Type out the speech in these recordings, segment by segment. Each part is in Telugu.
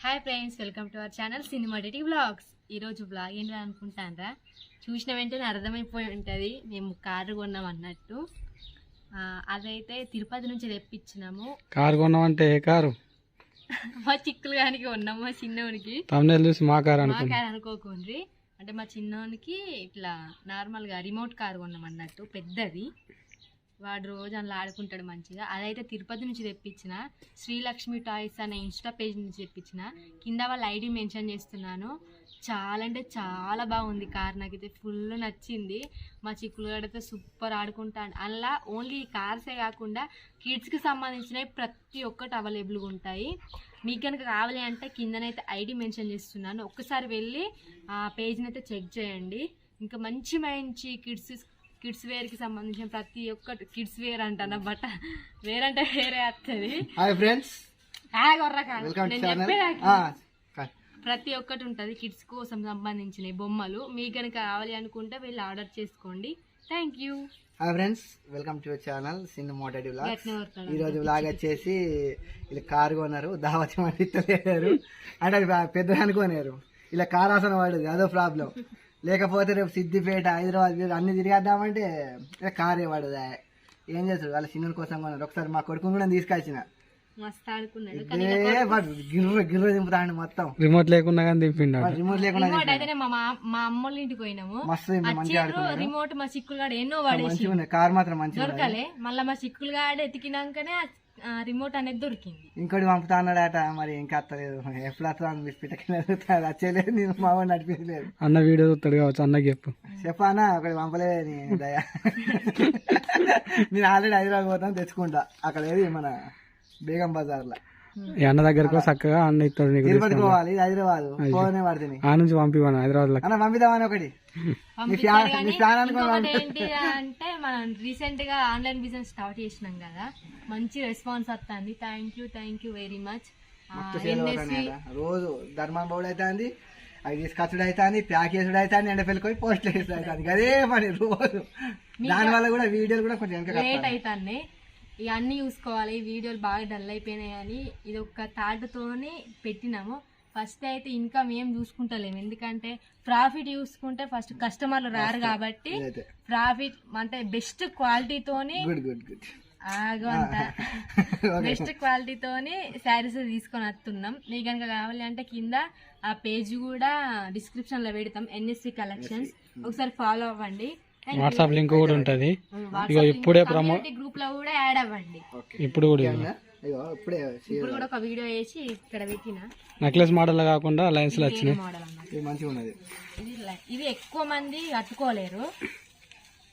Hi friends welcome to our channel cinema DT blogs ఈరోజు బ్లాగ్ ఏంటి అనుకుంటానరా? చూసిన వెంటనే అర్థమైపోయి ఉంటుంది. మేము కారు కొన్నాం అన్నట్టు. అదైతే తిరుపతి నుంచి తెప్పించినాము. కారు కొన్నామంటే ఏ కారు? మా చిక్కులు కానీ కొన్నాము మా చిన్నోనికి. చూసి మా కారు మా కారు అనుకోకుండ్రి. అంటే మా చిన్నోనికి ఇట్లా నార్మల్గా రిమోట్ కారు కొన్నాం అన్నట్టు పెద్దది. వాడు రోజు అందులో ఆడుకుంటాడు మంచిగా. అదైతే తిరుపతి నుంచి తెప్పించిన శ్రీలక్ష్మి టాయ్స్ అనే ఇన్స్టా పేజ్ నుంచి తెప్పించిన. కింద వాళ్ళ ఐడి మెన్షన్ చేస్తున్నాను. చాలా అంటే చాలా బాగుంది కార్. నాకైతే ఫుల్ నచ్చింది. మా చిక్కులతో సూపర్ ఆడుకుంటాను అలా ఓన్లీ కార్సే కాకుండా కిడ్స్కి సంబంధించినవి ప్రతి ఒక్కటి అవైలబుల్గా ఉంటాయి. మీకు కనుక కావాలి అంటే కిందనైతే ఐడి మెన్షన్ చేస్తున్నాను. ఒక్కసారి వెళ్ళి ఆ పేజ్ని అయితే చెక్ చేయండి. ఇంకా మంచి మంచి కిడ్స్ కిడ్స్ వేర్కి సంబంధించిన ప్రతి ఒక్కటి కిడ్స్ వేర్ అంటాను బట్ట వేర్ అంటే వేరే వస్తుంది హాయ్ ఫ్రెండ్స్. నేను ఛానల్ చెప్పేదాకా ప్రతి ఒక్కటి ఉంటుంది కిడ్స్ కోసం సంబంధించిన బొమ్మలు. మీకు కనుక కావాలి అనుకుంటే వెళ్ళి ఆర్డర్ చేసుకోండి. Thank you hi friends. Welcome to చిన్నల్ సిన్ మోటెడ్ వ్లాగ్ గట్టిన వర్తాడు. ఈ రోజు వ్లాగ్ వచ్చేసి వీళ్ళు కారు కొన్నారు దావతి మంది అంటే పెద్ద అనుకోలేరు ఇలా కారు ఆసన పడదు అదో ప్రాబ్లం లేకపోతే రేపు సిద్దిపేట హైదరాబాద్ అన్ని తిరిగేద్దామంటే కారే పడదా? ఏం చేస్తారు వాళ్ళ చిన్న కోసం కొన్నారు ఒకసారి మా కొడుకుని కూడా తీసుకొచ్చిన. మస్తు ఆడుకున్నాడు. కానీ ఇదే వాడు గిర్ర గిర్ర దింపుతాండి మొత్తం. రిమోట్ లేకుండా కానీ దింపిండు రిమోట్ లేకుండా మా మా- మా అమ్మోళ్ళ ఇంటికి పోయినాము. మస్తు మంచిగా రిమోట్ మా చిక్కులుగాడు ఎన్నో పడేసి మంచిగా ఉంది కార్ మాత్రం మంచిగా. దొరకలే. మళ్ళీ మా చిక్కులుగాడు ఎతికినాకనే ఆ రిమోట్ అనేది దొరికింది. ఇంకోటి పంపుతా అన్నాడట మరి ఇంకా అత్తలేదు. ఎప్పుడు వస్తా బిస్పిటకి వచ్చేలేదు నేను మా వాడిని నడిపించలేదు. అన్న వీడియో చూస్తాడు కావచ్చు అన్నకి చెప్పు. చెప్పానా ఒకటి పంపలేదు నీ దయ. నేను ఆల్రెడీ హైదరాబాద్ పోతాను తెచ్చుకుంటా. అక్కడ ఏది మన బేగం బజార్లో. అన్న దగ్గరకు చక్కగా అన్న ఇస్తాడు నీకు. పోవాలి హైదరాబాద్. పోనే పడుతుంది ఆ నుంచి పంపివాను హైదరాబాద్లో అన్న పంపిద్దామని ఒకటి. ఏంటి అంటే మనం రీసెంట్గా ఆన్లైన్ బిజినెస్ స్టార్ట్ చేసినాం కదా మంచి రెస్పాన్స్ వస్తుంది thank you thank you very much రోజు ధర్మం బౌడ్ అవుతుంది అవి తీసుకొచ్చుడు అవుతుంది ప్యాక్ చేసుడు అవుతుంది ఎండ పెళ్ళిపోయి పోస్ట్ అవుతుంది అదే పని రోజు. దానివల్ల కూడా వీడియోలు కూడా కొంచెం లేట్ అవుతాయి ఇక అన్ని చూసుకోవాలి ఈ వీడియోలు బాగా డల్ అయిపోయినాయి అని ఇది ఒక థాట్తోని పెట్టినాము. ఫస్ట్ అయితే ఇన్కమ్ ఏం చూసుకుంటలేము. ఎందుకంటే ప్రాఫిట్ చూసుకుంటే ఫస్ట్ కస్టమర్లు రారు కాబట్టి ప్రాఫిట్ అంటే బెస్ట్ క్వాలిటీతోని గుడ్ గుడ్ గుడ్ ఆగు అంత. బెస్ట్ క్వాలిటీతోని శారీస్ తీసుకొని వస్తున్నాం మీకు కనుక కావాలి అంటే కింద ఆ పేజ్ కూడా డిస్క్రిప్షన్లో పెడతాం ఎన్ఎస్సి కలెక్షన్స్ ఒకసారి ఫాలో అవ్వండి. వాట్సాప్ లింక్ కూడా ఉంటది. ఇగో ఇప్పుడే ప్రమో గ్రూప్లో కూడా యాడ్ అవ్వండి. ఇప్పుడు కూడా. అయ్యో ఇప్పుడే ఇప్పుడు కూడా ఒక వీడియో వేసి ఇక్కడ పెట్టిన. నెక్లెస్ మోడల్ కాకుండా లైన్స్లో వచ్చినాయి. మోడల్ అన్నమాట. ఇది మంచిగా ఉన్నది. ఇది లై- ఎక్కువ మంది కట్టుకోలేరు.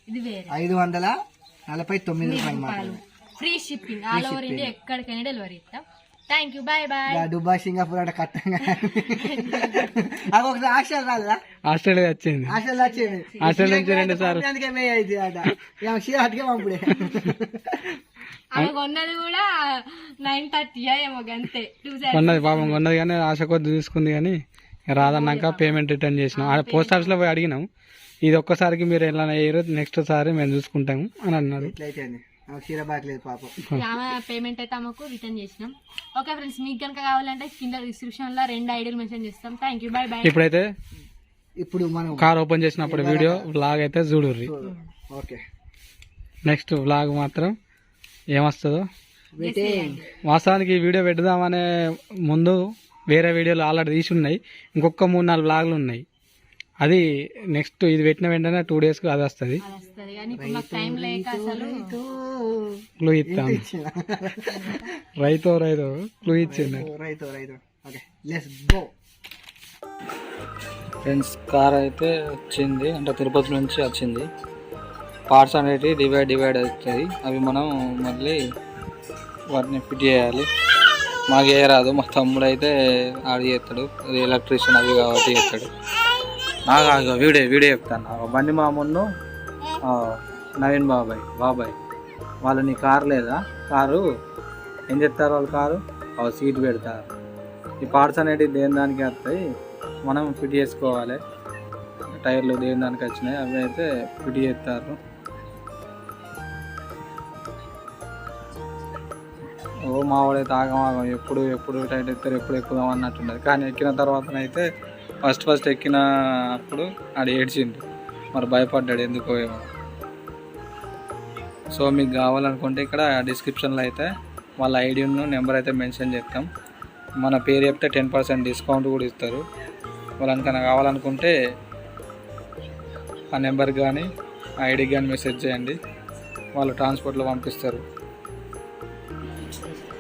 ఇది వేరే. ఐదు వందల నలభై తొమ్మిది రూపాయలు మాత్రమే. Free shipping all over India ఎక్కడికైనా డెలివరీ ఇస్తాం. థ్యాంక్ యూ బాయ్ బాయ్ ఇలా దుబాయ్ సింగపూర్ అంటే కట్టంగా అది ఒకసారి ఆస్ట్రేలియా రాదా ఆస్ట్రేలియా వచ్చింది. ఆస్ట్రేలియా వచ్చేది. ఆస్ట్రేలియా నుంచి రెండు సార్లు. అందుకే మే అట. అటుకే పంపుడే ఆమె కొన్నది కూడా నైన్ థర్టీ ఏమో అంతే టూ కొన్నది పాపం కొన్నది కానీ ఆశ కొద్ది తీసుకుంది కానీ రాదన్నాక పేమెంట్ రిటర్న్ చేసినాం. ఆ పోస్ట్ ఆఫీస్లో పోయి అడిగినాం. ఇది ఒక్కసారికి మీరు ఎలా అయ్యారు నెక్స్ట్ సారి మేము చూసుకుంటాము అని అన్నారు. పేమెంట్ అయితే ఆమెకు రిటర్న్ చేసినాం. ఓకే ఫ్రెండ్స్ మీకు కనుక కావాలంటే కింద డిస్క్రిప్షన్లో రెండు ఐడియాలు మెన్షన్ చేస్తాం. థ్యాంక్ యూ బాయ్ బాయ్ ఇప్పుడైతే ఇప్పుడు మనం కార్ ఓపెన్ చేసినప్పుడు వీడియో వ్లాగ్ అయితే చూడుర్రి. ఓకే. నెక్స్ట్ వ్లాగ్ మాత్రం ఏమొస్తుందో? వెయిటింగ్ వాస్తవానికి ఈ వీడియో పెడదామనే ముందు వేరే వీడియోలు ఆల్రెడీ తీసి ఉన్నాయి. ఇంకొక మూడు నాలుగు వ్లాగ్లు ఉన్నాయి. అది నెక్స్ట్ ఇది పెట్టిన వెంటనే టూ డేస్కి అది వస్తుంది. క్లూ ఇస్తాం. రైతు రైతు క్లూ ఇచ్చింది రైతు రైతు okay let's go friends car అయితే వచ్చింది. అంటే తిరుపతి నుంచి వచ్చింది. పార్ట్స్ అనేవి డివైడ్ డివైడ్ అవుతాయి. అవి మనం మళ్ళీ వాటిని ఫిట్ చేయాలి. మాకు రాదు. మా తమ్ముడు అయితే ఆడి చేస్తాడు. ఎలక్ట్రీషియన్ అవి కాబట్టి చేస్తాడు. నాకు ఆగు, వీడియో వీడియో చెప్తాను. బండి మామూలు నవీన్ బాబాయ్ బాబాయ్. వాళ్ళని కారు లేదా? కారు ఏం చెప్తారు వాళ్ళు కారు? సీట్ పెడతారు. ఈ పార్ట్స్ అనేటివి దేని దానికి వస్తాయి? మనం ఫిట్ చేసుకోవాలి. టైర్లు దేని దానికి వచ్చినాయి? అవి అయితే ఫిట్ చేస్తారు. ఓ ఓ ఆగమాగం. ఎప్పుడు ఎప్పుడు టైట్ ఎత్తారు ఎప్పుడు ఎక్కుదాం అన్నట్టున్నది. కానీ ఎక్కిన తర్వాతనైతే ఫస్ట్ ఫస్ట్ ఎక్కినప్పుడు ఆడు ఏడ్చిండు. మరి భయపడ్డాడు ఎందుకో ఏమో. సో మీకు కావాలనుకుంటే ఇక్కడ డిస్క్రిప్షన్లో అయితే వాళ్ళ ఐడిను నెంబర్ అయితే మెన్షన్ చేస్తాం. మన పేరు చెప్తే టెన్ పర్సెంట్ డిస్కౌంట్ కూడా ఇస్తారు. వాళ్ళనికైనా కావాలనుకుంటే ఆ నెంబర్ కానీ ఐడికి కానీ మెసేజ్ చేయండి. వాళ్ళు ట్రాన్స్పోర్ట్లో పంపిస్తారు. নমস্কার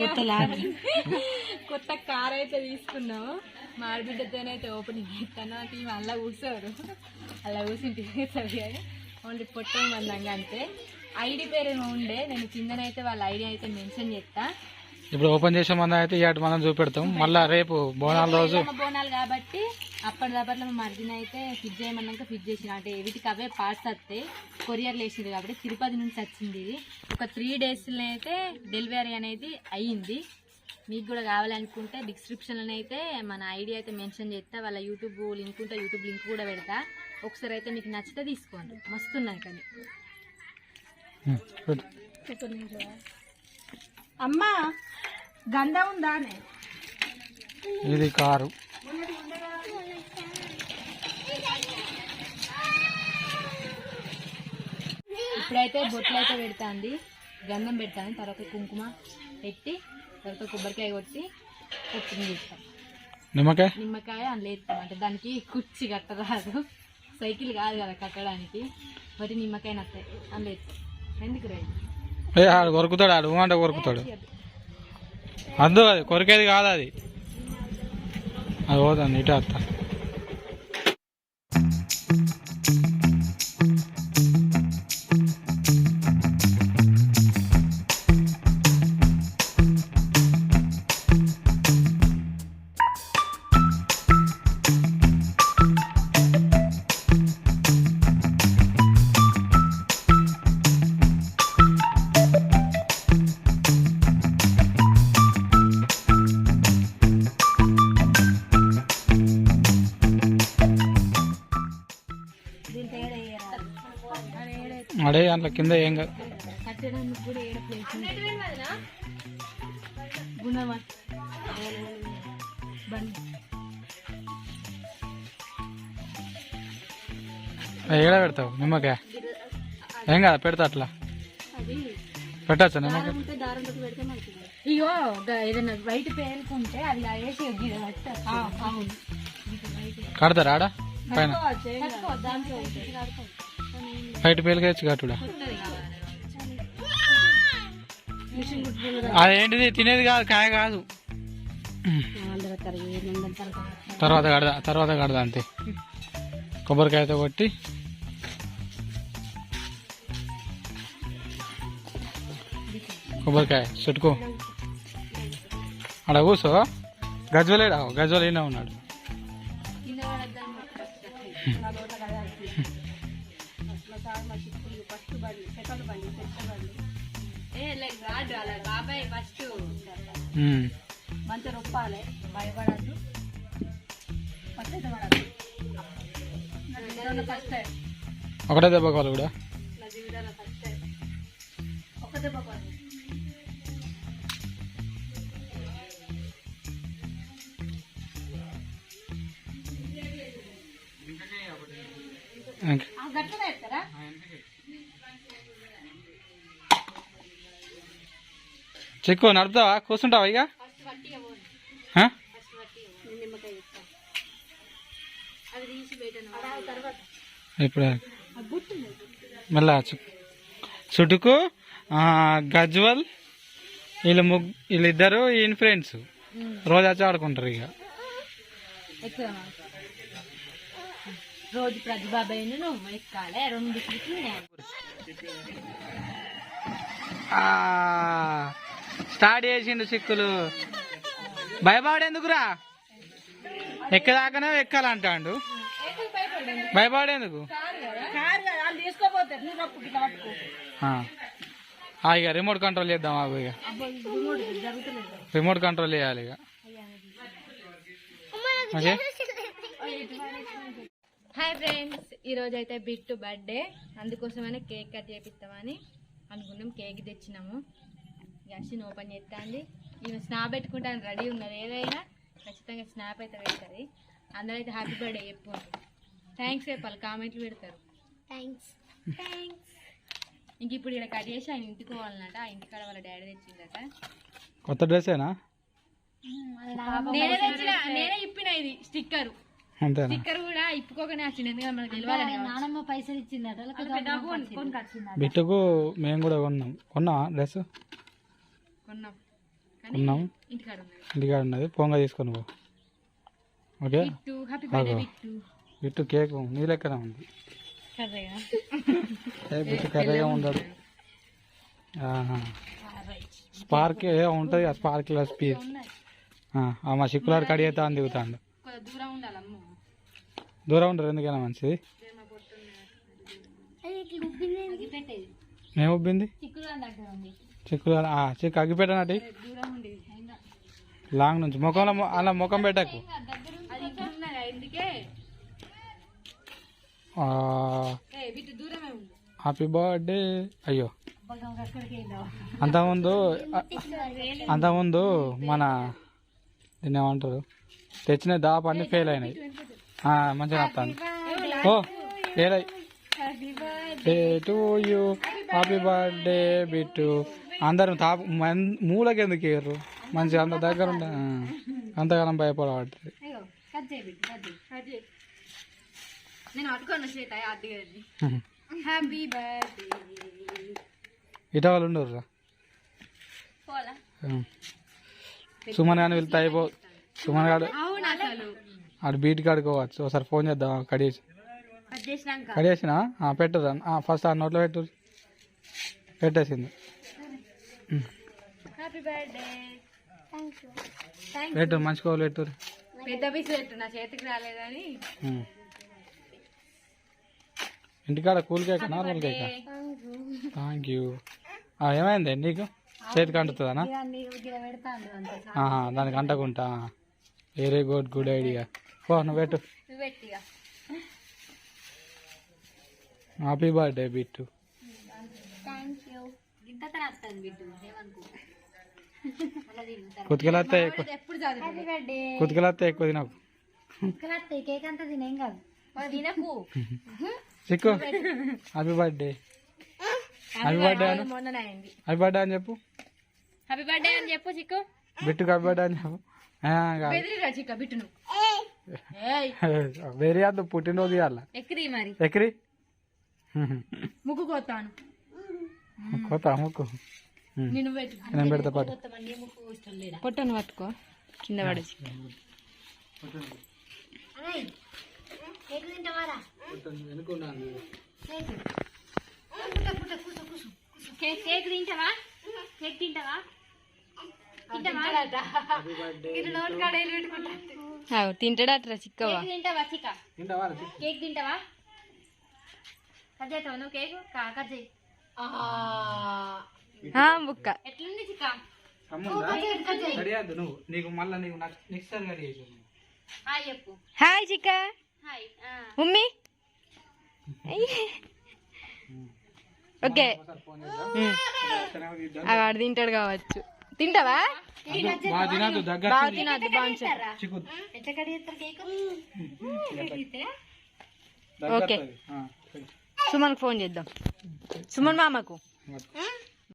కొత్త కొత్త కార్ అయితే తీసుకున్నాము మా ఆడబిడ్డతోనైతే ఓపెనింగ్ చేస్తాను. అంటే అలా కూర్చోరు. అలా కూర్చుంటే సరి కానీ ఓన్లీ ఫోటో మందంగా అంతే. ఐడి పేరు ఉండే. నేను కిందనైతే వాళ్ళ ఐడి అయితే మెన్షన్ చేస్తా. ఇప్పుడు ఓపెన్ చేసే మంది అయితే ఇటు మనం చూపెడతాం. మళ్ళీ రేపు బోనాల రోజు. బోనాలు కాబట్టి అప్పటిదప్పట్లో మా మర్దిన అయితే ఫిట్ చేయమన్నాక ఫిట్ చేసిన అంటే వీటికి అవే పార్ట్స్ వస్తాయి కొరియర్లు వేసింది కాబట్టి తిరుపతి నుంచి వచ్చింది ఇది. ఒక త్రీ డేస్లో అయితే డెలివరీ అనేది అయ్యింది. మీకు కూడా కావాలనుకుంటే డిస్క్రిప్షన్లో అయితే మన ఐడి అయితే మెన్షన్ చేస్తా. వాళ్ళ యూట్యూబ్ లింక్ ఉంటే యూట్యూబ్ లింక్ కూడా పెడతా. ఒకసారి అయితే మీకు నచ్చితే తీసుకోండి. మస్తున్నాయి కానీ. అమ్మా గంధం ఉందానే ఇది కారు. ఇప్పుడైతే బొట్లు అయితే పెడతాంది. గంధం పెడతాను తర్వాత కుంకుమ పెట్టి తర్వాత కొబ్బరికాయ కొట్టి కొట్టుకుని తీస్తాం. నిమ్మకాయ? నిమ్మకాయ అందులో వేస్తాం. అంటే దానికి కుర్చీ కట్టరాదు. సైకిల్ కాదు కదా కట్టడానికి. మరి నిమ్మకాయ నత్తాయి అందులో వేస్తాం. ఎందుకు రైతు ఏ ఆడు కొరుకుతాడు ఆడు ఊ అంటే కొరుకుతాడు. అద్దు అది కొరికేది కాదు అది. అది పోతుంది ఇటు వస్తాను దాంట్లో కింద ఏం కాదు. ఏడ పెడతావు? నిమ్మకాయ? ఏం కాదు పెడతా అట్లా. పెట్టచ్చా నిమ్మకాయ? గ- ఏదైనా బయట పేరుకుంటే అది వేసి కడతారా ఆడ? పైన. కట్టుడా కొత్తది కావాలి. అదేంటిది తినేది కాదు కాయ కాదు. తర్వాత కడదా తర్వాత కడదా అంతే. కొబ్బరికాయతో కొట్టి. కొబ్బరికాయ చుట్టుకో. ఆడ కూసో గజ్వలేడా గజ్వల్ ఈయన ఉన్నాడు. మంచి రొప్పాలి భయపడద్దు. పడద్దు ఒకటే దెబ్బ కావాలి కూడా? నా జీవితంలో ఫస్ట్ ఒక దెబ్బ. ఆ చెక్కు నడుపుతావా? కూర్చుంటావా ఇక? ఇప్పుడు మళ్ళా చుట్టుకు గజ్వల్ వీళ్ళు ముగ్ వీళ్ళిద్దరు ఈయన ఫ్రెండ్స్. రోజు వచ్చి ఆడుకుంటారు ఇక. రోజు ప్రతిభాబాయిని నువ్వు ఎక్కాలి రెండింటికి నేను స్టార్ట్ చేసిండు చిక్కులు భయపడేందుకురా? ఎక్కదాకానే ఎక్కాలంటాడు. భయపడేందుకు? ఇక రిమోట్ కంట్రోల్ చేద్దాం ఆగు ఇక. రిమోట్ కంట్రోల్ చేయాలి ఇక. ఓకే. హాయ్ ఫ్రెండ్స్ ఈరోజు అయితే బిట్టు బర్త్డే. అందుకోసమనే కేక్ కట్ చేపిస్తామని అనుకున్నాం కేక్ తెచ్చినాము. గ్యాస్ని ఓపెన్ చేస్తాంది. ఈమె స్నాప్ పెట్టుకుంటాను రెడీ ఉన్నది. ఏదైనా ఖచ్చితంగా స్నాప్ అయితే పెడతారు అందరూ అయితే హ్యాపీ బర్త్డే చెప్పు థ్యాంక్స్ చెప్పాలి. కామెంట్లు పెడతారు. థ్యాంక్స్ థ్యాంక్స్ ఇంక ఇప్పుడు ఇక్కడ కట్ చేసి ఆయన ఇంటికి పోవాలన్నట. ఆ ఇంటికాడ వాళ్ళ డాడీ తెచ్చిందట. కొత్త డ్రెస్సేనా నేనే తెచ్చిన. నేనే ఇప్పిన ఇది. స్టిక్కర్. స్టిక్కర్ కూడా ఇప్పుకోకనే వచ్చింది. ఎందుకంటే మనకు నానమ్మ పైసలు ఇచ్చిందట. బిట్టుకు మేము కూడా కొన్నాం. కొన్నావా డ్రెస్? కొన్నాం కానీ కొన్నాం ఇంటికాడ ఉన్నది. పొంగ తీసుకొని పో. ఓకే? బిట్టు కేక్ నీ లెక్కనే ఉంది. కర్రగా? ఉండదు. స్పార్క్ ఏ ఉంటుంది ఆ స్పార్క్ స్పీడ్ మా చిక్కులారు కడి అయితే అని దిగుతాడు. కొంచెం దూరం ఉండరు ఎందుకైనా మంచిది. మేము ఉబ్బింది. చిక్కులు దగ్గర అగ్గి చిక్కులు చిక్కు అగ్గిపెట్టనటి లాంగ్ నుంచి. ముఖంలో అలా ముఖం పెట్టకు. హ్యాపీ బర్త్డే అయ్యో. అంతకుముందు అంతకుముందు మన దీన్ని ఏమంటారు? తెచ్చిన దాపు అన్ని ఫెయిల్ అయినాయి మంచిగా వస్తాను ఓ ఫెయిల్ అయ్యి to you happy birthday Bittu అందరం తాపు మన్- మూలకి ఎందుకు వేయరు మంచిగా అంత దగ్గర ఆ, అంతకాలం భయపడబడుతుంది ఇట వాళ్ళు ఉండరు సుమన్ కానీ వెళ్తే అయిపో సుమన్ అసలు. ఆడు బీట్ కాడుకోవచ్చు ఒకసారి ఫోన్ చేద్దాం కడిగేసి కట్ కడిగేసిన పెట్టురా? ఫస్ట్ ఆ నోట్లో పెట్టు. పెట్టేసింది. పెట్టు మంచి కోలు పెట్టు పెద్ద పీస్ పెట్టు నా చేతికి రాలేదని. ఇంటికాడ cool cake normal cake? Thank you ఏమైంది? నీకు? చేతికి అంటుతుందనా? ఆహా, దానికి అంటకుంటా? వెరీ గుడ్ గుడ్ ఐడియా పో నువ్వు పెట్టు. Happy birthday Bittu thank you ఇంత ఏమనుకో. కుతికలత్తే కుతికలత్తే ఎక్కువ. తినకు. కేక్ అంతా తినేం కాదు. తినకు. చిక్కు హ్యాపీ బర్త్డే హ్యాపీ బర్త్డే అను. హ్యాపీ బర్త్డే అని చెప్పు. హ్యాపీ బర్త్డే అని చెప్పు చిక్కు బిట్టుకు హ్యాపీ బర్త్డే అని చెప్పు. ఆ, కాదు. బెదిరిరా చిక్క బిట్టు నువ్వు ఏయ్. వేరే అద్దు పుట్టినరోజు ఇవ్వాల ఎక్కిరి మరి. ఎక్కిరి. ముక్కు కోతాను కొత్త అమ్ముకు నేను నేను పెడతా పాటు. పొట్టను పట్టుకో కింద పడేసి. కేక్ కేక్ తింటావా కేక్ తింటావా? తింటాడట్రా చిక్కవా తింటావా చిక్క? కేక్ తింటావా? కట్ చేస్తావా నువ్వు కేక్? కట్ చేయి. బుక్క ఎట్లుంది చిక్క? గడియద్దు నువ్వు నీకు మళ్ళీ నీకు నెక్స్ట్ సారి గడి హాయ్ చెప్పు. హాయ్ చిక్క. హాయ్. Mummy okay. వాడు తింటాడు కావచ్చు. తింటావా? బాగా తినద్దు ఓకే. సుమన్కి ఫోన్ చేద్దాం. సుమన్ మామకు.